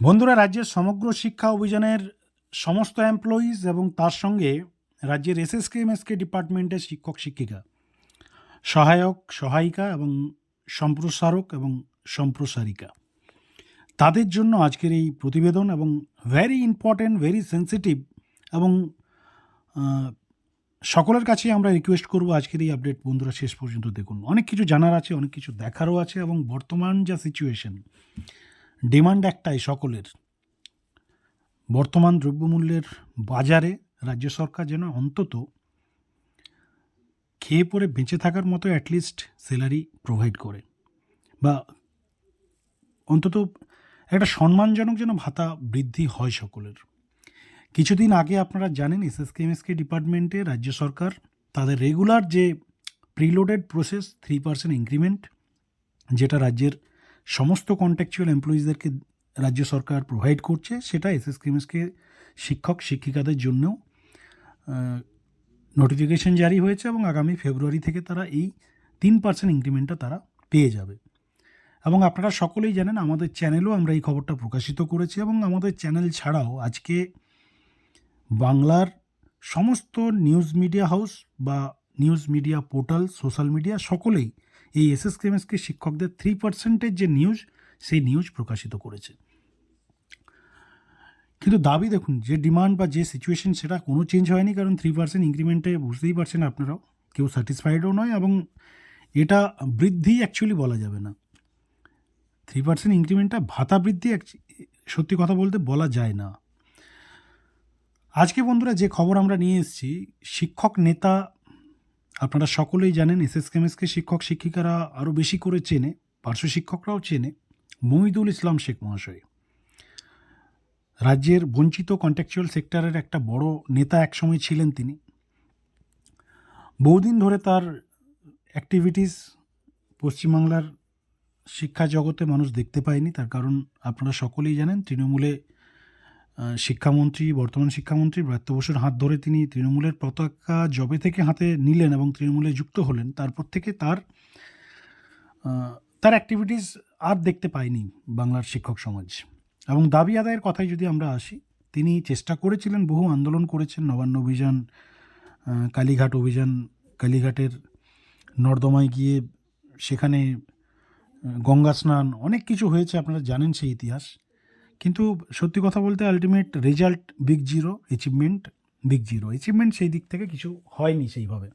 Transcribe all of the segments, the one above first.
বন্ধুরা, রাজ্যের সমগ্র শিক্ষা অভিযানের সমস্ত এমপ্লয়িজ এবং তার সঙ্গে রাজ্যের এসএসকে এমএসকে ডিপার্টমেন্টের শিক্ষক, শিক্ষিকা, সহায়ক, সহায়িকা এবং সম্প্রসারক এবং সম্প্রসারিকা। তাদের জন্য আজকের এই প্রতিবেদন এবং ভেরি ইম্পর্ট্যান্ট ভেরি সেন্সিটিভ এবং সকলের কাছেই আমরা রিকোয়েস্ট করব আজকের এই আপডেট বন্ধুরা শেষ পর্যন্ত দেখুন। অনেক কিছু জানার আছে, অনেক কিছু দেখারও আছে এবং বর্তমান যা সিচুয়েশন ডিমান্ড একটাই সকলের। বর্তমান দ্রব্যমূল্যের বাজারে রাজ্য সরকার যেন অন্তত খেয়ে পরে বেঁচে থাকার মতো অ্যাটলিস্ট স্যালারি প্রোভাইড করে বা অন্তত একটা সম্মানজনক যেন ভাতা বৃদ্ধি হয় সকলের। কিছুদিন আগে আপনারা জানেন এসএসকে এমএসকে ডিপার্টমেন্টে রাজ্য সরকার তাদের রেগুলার যে preloaded process three percent increment যেটা রাজ্যের সমস্ত কন্ট্যাকচুয়াল এমপ্লয়িজদেরকে রাজ্য সরকার প্রোভাইড করছে, সেটা এসএসকেএমএসকে শিক্ষক, শিক্ষিকাদের জন্যও নোটিফিকেশন জারি হয়েছে এবং আগামী ফেব্রুয়ারি থেকে তারা এই তিন পার্সেন্ট ইনক্রিমেন্টটা তারা পেয়ে যাবে। এবং আপনারা সকলেই জানেন, আমাদের চ্যানেলও আমরা এই খবরটা প্রকাশিত করেছি এবং আমাদের চ্যানেল ছাড়াও আজকে বাংলার সমস্ত নিউজ মিডিয়া হাউস বা news media portal social media সকলেই এই এসএসকেএমএসকে শিক্ষকদের থ্রি পার্সেন্টের যে নিউজ সেই নিউজ প্রকাশিত করেছে। কিন্তু দাবি দেখুন, যে ডিমান্ড বা যে সিচুয়েশন সেটা কোনো চেঞ্জ হয়নি, কারণ থ্রি পার্সেন্ট ইনক্রিমেন্টে বুঝতেই পারছেন আপনারাও, কেউ স্যাটিসফাইডও নয় এবং এটা বৃদ্ধি অ্যাকচুয়ালি বলা যাবে না। থ্রি পার্সেন্ট ইনক্রিমেন্টটা ভাতা বৃদ্ধি সত্যি কথা বলতে বলা যায় না। আজকে বন্ধুরা যে খবর আমরা নিয়ে এসেছি, শিক্ষক নেতা আপনারা সকলেই জানেন এস এস এসএসকেএমএসকে শিক্ষক শিক্ষিকারা আরও বেশি করে চেনে, পার্শ্ব শিক্ষকরাও চেনে, মহিদুল ইসলাম শেখ মহাশয়। রাজ্যের বঞ্চিত কন্ট্যাকচুয়াল সেক্টরের একটা বড় নেতা একসময় ছিলেন তিনি। বহুদিন ধরে তার অ্যাক্টিভিটিস পশ্চিমবাংলার শিক্ষা জগতে মানুষ দেখতে পায়নি, তার কারণ আপনারা সকলেই জানেন, তৃণমূলে শিক্ষামন্ত্রী, বর্তমান শিক্ষামন্ত্রী ব্রাত্য বসুর হাত ধরে তিনি তৃণমূলের পতাকা জবে থেকে হাতে নিলেন এবং তৃণমূলে যুক্ত হলেন। তারপর থেকে তার তার অ্যাক্টিভিটিস আর দেখতে পাইনি বাংলার শিক্ষক সমাজ। এবং দাবি আদায়ের কথায় যদি আমরা আসি, তিনি চেষ্টা করেছিলেন, বহু আন্দোলন করেছেন, নবান্ন অভিযান কালীঘাট অভিযান, কালীঘাটের নর্দমায় গিয়ে সেখানে গঙ্গা স্নান, অনেক কিছু হয়েছে, আপনারা জানেন সেই ইতিহাস। কিন্তু সত্যি কথা বলতে ultimate result big zero achievement big zero achievement সেই দিক থেকে কিছু হয়নি সেইভাবে।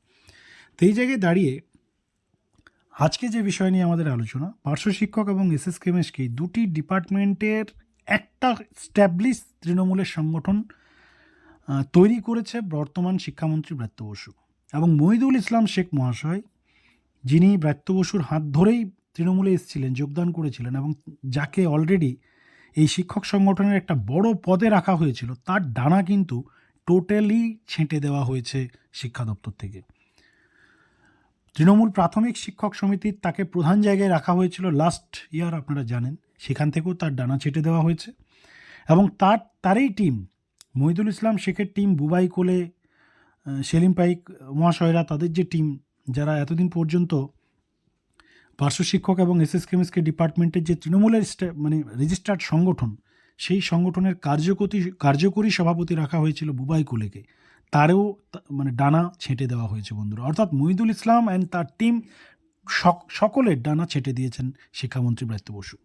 তো এই জায়গায় দাঁড়িয়ে আজকে যে বিষয় নিয়ে আমাদের আলোচনা, পার্শ্ব শিক্ষক এবং এসএস কেমেসকে দুটি ডিপার্টমেন্টের একটা স্ট্যাবলিশ তৃণমূলের সংগঠন তৈরি করেছে বর্তমান শিক্ষামন্ত্রী ব্রাত্য বসু এবং মহিদুল ইসলাম শেখ মহাশয়, যিনি ব্রাত্য বসুর হাত ধরেই তৃণমূলে এসেছিলেন, যোগদান করেছিলেন এবং যাকে অলরেডি এই শিক্ষক সংগঠনের একটা বড় পদে রাখা হয়েছিল। তার ডানা কিন্তু টোটালি ছেঁটে দেওয়া হয়েছে শিক্ষা দপ্তর থেকে। তৃণমূল প্রাথমিক শিক্ষক সমিতির তাকে প্রধান জায়গায় রাখা হয়েছিল লাস্ট ইয়ার আপনারা জানেন। সেখান থেকেও তার ডানা ছেটে দেওয়া হয়েছে। এবং তার, তারই টিম মহিদুল ইসলাম শেখের টিম বুবাই কোলে সেলিম পাইক মহাশয়রা, তাদের যে টিম যারা এতদিন পর্যন্ত পার্শ্ব শিক্ষক এবং এসএস কেমিস্ট্রি ডিপার্টমেন্টের যে তৃণমূলের মানে রেজিস্টার্ড সংগঠন, সেই সংগঠনের কার্যকরী কার্যকরী সভাপতি রাখা হয়েছিল বুবাই কুলেকে। তারও মানে ডানা ছেঁটে দেওয়া হয়েছে বন্ধুরা। অর্থাৎ মহিদুল ইসলাম অ্যান্ড তার টিম সকলের ডানা ছেঁটে দিয়েছেন শিক্ষামন্ত্রী ব্রাত্য বসু।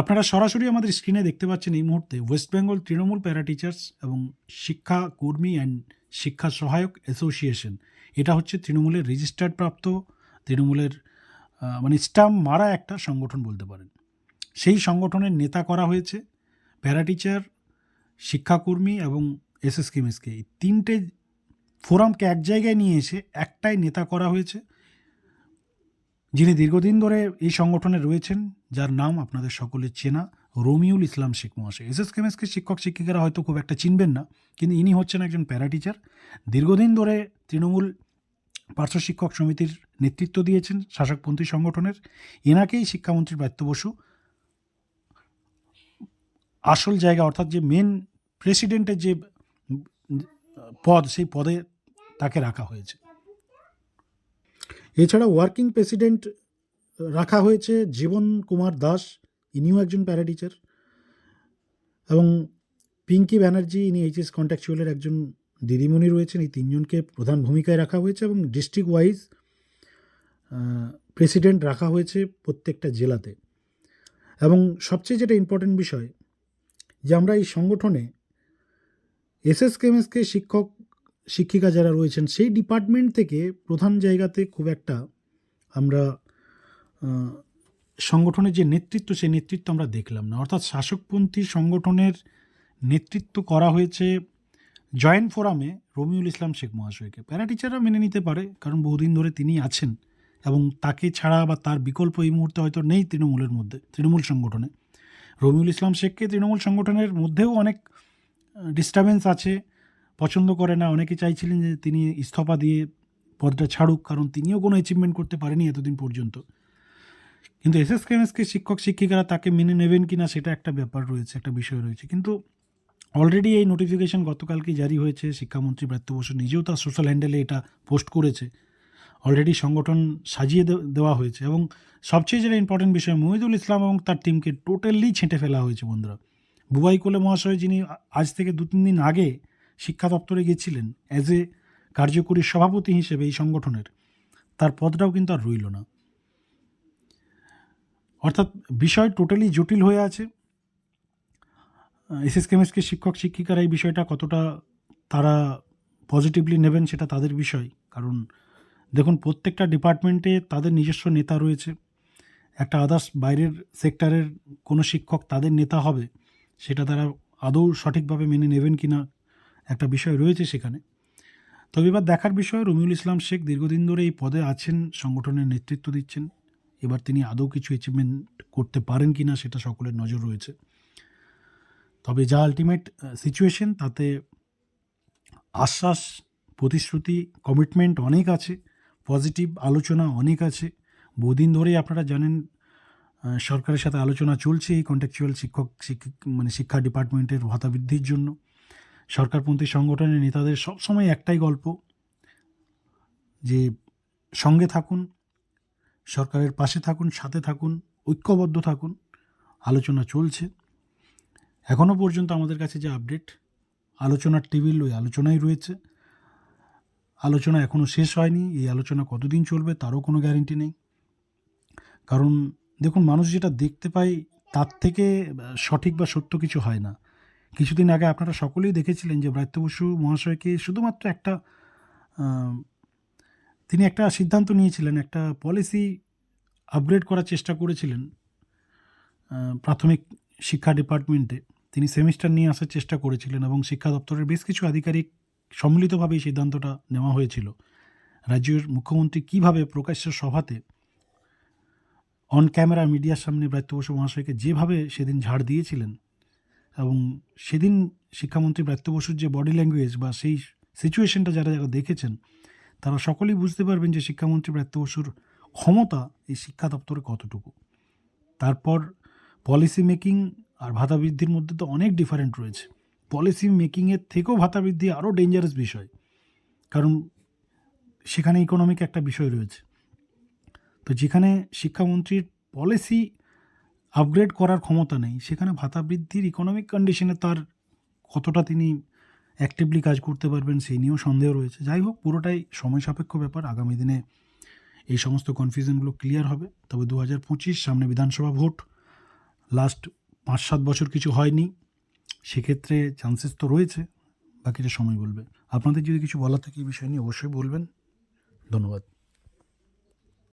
আপনারা সরাসরি আমাদের স্ক্রিনে দেখতে পাচ্ছেন এই মুহূর্তে ওয়েস্ট বেঙ্গল তৃণমূল প্যারা টিচার্স এবং শিক্ষা কর্মী অ্যান্ড শিক্ষা সহায়ক অ্যাসোসিয়েশন এটা হচ্ছে তৃণমূলের রেজিস্টার্ড প্রাপ্ত, তৃণমূলের মানে স্টাম্প মারা একটা সংগঠন বলতে পারেন। সেই সংগঠনের নেতা করা হয়েছে প্যারা টিচার শিক্ষাকর্মী এবং এসএস কেমিসকে এই তিনটে ফোরামকে এক জায়গায় নিয়ে এসে একটাই নেতা করা হয়েছে, যিনি দীর্ঘদিন ধরে এই সংগঠনে রয়েছেন, যার নাম আপনাদের সকলের চেনা রমিউল ইসলাম শেখ মহাশয়। এস এস কেমএসকে শিক্ষক শিক্ষিকারা হয়তো খুব একটা চিনবেন না, কিন্তু ইনি হচ্ছেন একজন প্যারা টিচার দীর্ঘদিন ধরে তৃণমূল পার্শ্ব শিক্ষক সমিতির নেতৃত্ব দিয়েছেন শাসকপন্থী সংগঠনের। এনাকেই শিক্ষামন্ত্রী ব্রাত্য বসু আসল জায়গা অর্থাৎ যে মেন প্রেসিডেন্টের যে পদ, সেই পদে তাকে রাখা হয়েছে। এছাড়া ওয়ার্কিং প্রেসিডেন্ট রাখা হয়েছে জীবন কুমার দাস, ইনিও একজন প্যারা টিচার এবং পিঙ্কি ব্যানার্জি, ইনি এইচএস কন্ট্রাকচুয়ালের একজন দিদিমণি রয়েছেন, এই তিনজনকে প্রধান ভূমিকায় রাখা হয়েছে এবং ডিস্ট্রিক্ট ওয়াইজ প্রেসিডেন্ট রাখা হয়েছে প্রত্যেকটা জেলাতে। এবং সবচেয়ে যেটা ইম্পর্টেন্ট বিষয়, যে আমরা এই সংগঠনে এসএস কেমএসকে শিক্ষক, শিক্ষিকা যারা রয়েছেন, সেই ডিপার্টমেন্ট থেকে প্রধান জায়গাতে খুব একটা আমরা সংগঠনের যে নেতৃত্ব, সেই নেতৃত্ব আমরা দেখলাম না। অর্থাৎ শাসকপন্থী সংগঠনের নেতৃত্ব করা হয়েছে জয়েন্ট ফোরামে রমিউল ইসলাম শেখ মহাশয়কে। প্যারা টিচাররা মেনে নিতে পারে, কারণ বহুদিন ধরে তিনি আছেন এবং তাকে ছাড়া বা তার বিকল্প এই মুহূর্তে হয়তো নেই তৃণমূলের মধ্যে, তৃণমূল সংগঠনে। রমিউল ইসলাম শেখকে তৃণমূল সংগঠনের মধ্যেও অনেক ডিস্টারবেন্স আছে, পছন্দ করে না। অনেকে চাইছিলেন যে তিনি ইস্তফা দিয়ে পদটা ছাড়ুক, কারণ তিনিও কোনো অ্যাচিভমেন্ট করতে পারেনি এতদিন পর্যন্ত। কিন্তু এসএস কেমএসকে শিক্ষক শিক্ষিকারা তাকে মেনে নেবেন কি না সেটা একটা ব্যাপার রয়েছে, একটা বিষয় রয়েছে। কিন্তু অলরেডি এই নোটিফিকেশন গতকালকে জারি হয়েছে, শিক্ষামন্ত্রী ব্রাত্য বসু নিজেও তার সোশ্যাল হ্যান্ডেলে এটা পোস্ট করেছে। অলরেডি সংগঠন সাজিয়ে দেওয়া হয়েছে এবং সবচেয়ে যেটা ইম্পর্টেন্ট বিষয়, মহিদুল ইসলাম এবং তার টিমকে টোটালি ছেঁটে ফেলা হয়েছে বন্ধুরা। বুবাই কোলে মহাশয় যিনি আজ থেকে দু, তিন দিন আগে শিক্ষা দপ্তরে গেছিলেন অ্যাজ এ কার্যকরী সভাপতি হিসেবে এই সংগঠনের, তার পদটাও কিন্তু আর রইল না। অর্থাৎ বিষয় টোটালি জটিল হয়ে আছে। এসএস কেমএসকে শিক্ষক, শিক্ষিকারা এই বিষয়টা কতটা তারা পজিটিভলি নেবেন সেটা তাদের বিষয়। কারণ দেখুন, প্রত্যেকটা ডিপার্টমেন্টে তাদের নিজস্ব নেতা রয়েছে। একটা আদার্স বাইরের সেক্টরের কোনো শিক্ষক তাদের নেতা হবে, সেটা তারা আদৌ সঠিকভাবে মেনে নেবেন কি না একটা বিষয় রয়েছে সেখানে। তবে এবার দেখার বিষয়, রমিউল ইসলাম শেখ দীর্ঘদিন ধরে এই পদে আছেন, সংগঠনের নেতৃত্ব দিচ্ছেন। এবার তিনি আদৌ কিছু অ্যাচিভমেন্ট করতে পারেন কি না সেটা সকলের নজর রয়েছে। তবে যা আলটিমেট সিচুয়েশন তাতে আশ্বাস, প্রতিশ্রুতি কমিটমেন্ট অনেক আছে পজিটিভ আলোচনা অনেক আছে। বহুদিন ধরেই আপনারা জানেন সরকারের সাথে আলোচনা চলছে এই কন্ট্যাকচুয়াল শিক্ষক মানে শিক্ষা ডিপার্টমেন্টের ভাতা বৃদ্ধির জন্য। সরকারপন্থী সংগঠনের নেতাদের সবসময় একটাই গল্প, যে সঙ্গে থাকুন, সরকারের পাশে থাকুন, সাথে থাকুন, ঐক্যবদ্ধ থাকুন। আলোচনা চলছে। এখনও পর্যন্ত আমাদের কাছে যে আপডেট, আলোচনার টেবিল ওই আলোচনাই রয়েছে। আলোচনা এখনও শেষ হয়নি। এই আলোচনা কতদিন চলবে তারও কোনো গ্যারেন্টি নেই। কারণ দেখুন, মানুষ যেটা দেখতে পায় তার থেকে সঠিক বা সত্য কিছু হয় না। কিছুদিন আগে আপনারা সকলেই দেখেছিলেন যে ব্রাত্য বসু মহাশয়কে শুধুমাত্র একটা তিনি একটা সিদ্ধান্ত নিয়েছিলেন, একটা পলিসি আপগ্রেড করার চেষ্টা করেছিলেন প্রাথমিক শিক্ষা ডিপার্টমেন্টে তিনি সেমিস্টার নিয়ে আসার চেষ্টা করেছিলেন এবং শিক্ষা দপ্তরের বেশ কিছু আধিকারিক সম্মিলিতভাবে এই সিদ্ধান্তটা নেওয়া হয়েছিল। রাজ্যের মুখ্যমন্ত্রী কীভাবে প্রকাশ্য সভাতে অন ক্যামেরা মিডিয়ার সামনে ব্রাত্য বসু মহাশয়কে যেভাবে সেদিন ঝাড় দিয়েছিলেন এবং সেদিন শিক্ষামন্ত্রী ব্রাত্য বসুর যে বডি ল্যাঙ্গুয়েজ বা সেই সিচুয়েশনটা যারা যারা দেখেছেন, তারা সকলেই বুঝতে পারবেন যে শিক্ষামন্ত্রী ব্রাত্য বসুর ক্ষমতা এই শিক্ষা দপ্তরে কতটুকু। তারপর পলিসি মেকিং আর ভাতা বৃদ্ধির মধ্যে তো অনেক ডিফারেন্ট রয়েছে। পলিসি মেকিংয়ের থেকেও ভাতা বৃদ্ধি আরও ডেঞ্জারাস বিষয়। কারণ সেখানে ইকোনমিক একটা বিষয় রয়েছে। তো যেখানে শিক্ষামন্ত্রীর পলিসি আপগ্রেড করার ক্ষমতা নেই, সেখানে ভাতা বৃদ্ধির ইকোনমিক কন্ডিশনে তার কতটা তিনি অ্যাক্টিভলি কাজ করতে পারবেন, সেই নিয়েও সন্দেহ রয়েছে। যাই হোক, পুরোটাই সময় সাপেক্ষ ব্যাপার। আগামী দিনে এই সমস্ত কনফিউশনগুলো ক্লিয়ার হবে। তবে দু হাজার পঁচিশ সামনে বিধানসভা ভোট। লাস্ট পাঁচ সাত বছর কিছু হয়নি, সেক্ষেত্রে চান্সেস তো রয়েছে, বাকিটা সময় বলবে। আপনাদের যদি কিছু বলার থাকে এই বিষয় নিয়ে অবশ্যই বলবেন। ধন্যবাদ।